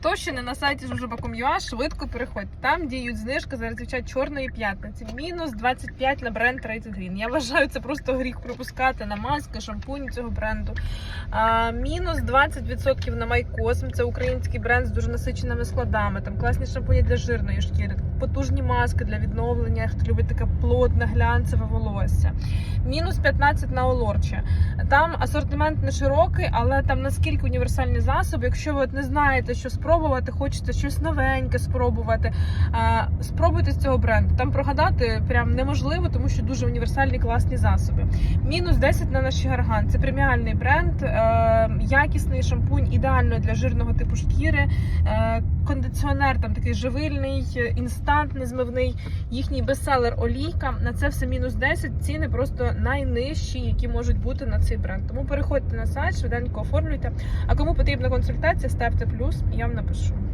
Хто що не на сайті Жужоба.com.ua, швидко переходьте. Там діють знижки за зазвичай чорної п'ятниці. Мінус 25 на бренд Rated Green. Я вважаю, це просто гріх пропускати на маски, шампуні цього бренду. А, мінус 20% на Майкосм. Це український бренд з дуже насиченими складами. Там класні шампуні для жирної шкіри, потужні маски для відновлення. Хто любить таке плотне, глянцеве волосся. Мінус 15 на Олорче. Там асортимент не широкий, але там наскільки універсальні засоби. Якщо ви от не знаєте, що спробувати, хочете щось новеньке спробувати, спробуйте з цього бренду. Там прогадати прям неможливо, тому що дуже універсальні класні засоби. Мінус 10 на наші гарган. Це преміальний бренд, е, якісний шампунь, ідеально для жирного типу шкіри. Е, кондиціонер там такий живильний, е, інстант незмивний. Їхній бестселер олійка. На це все мінус 10. Ціни просто найнижчі, які можуть бути на цей бренд. Тому переходьте на сайт, швиденько оформлюйте. А кому потрібна консультація, ставте плюс, я вам напишу.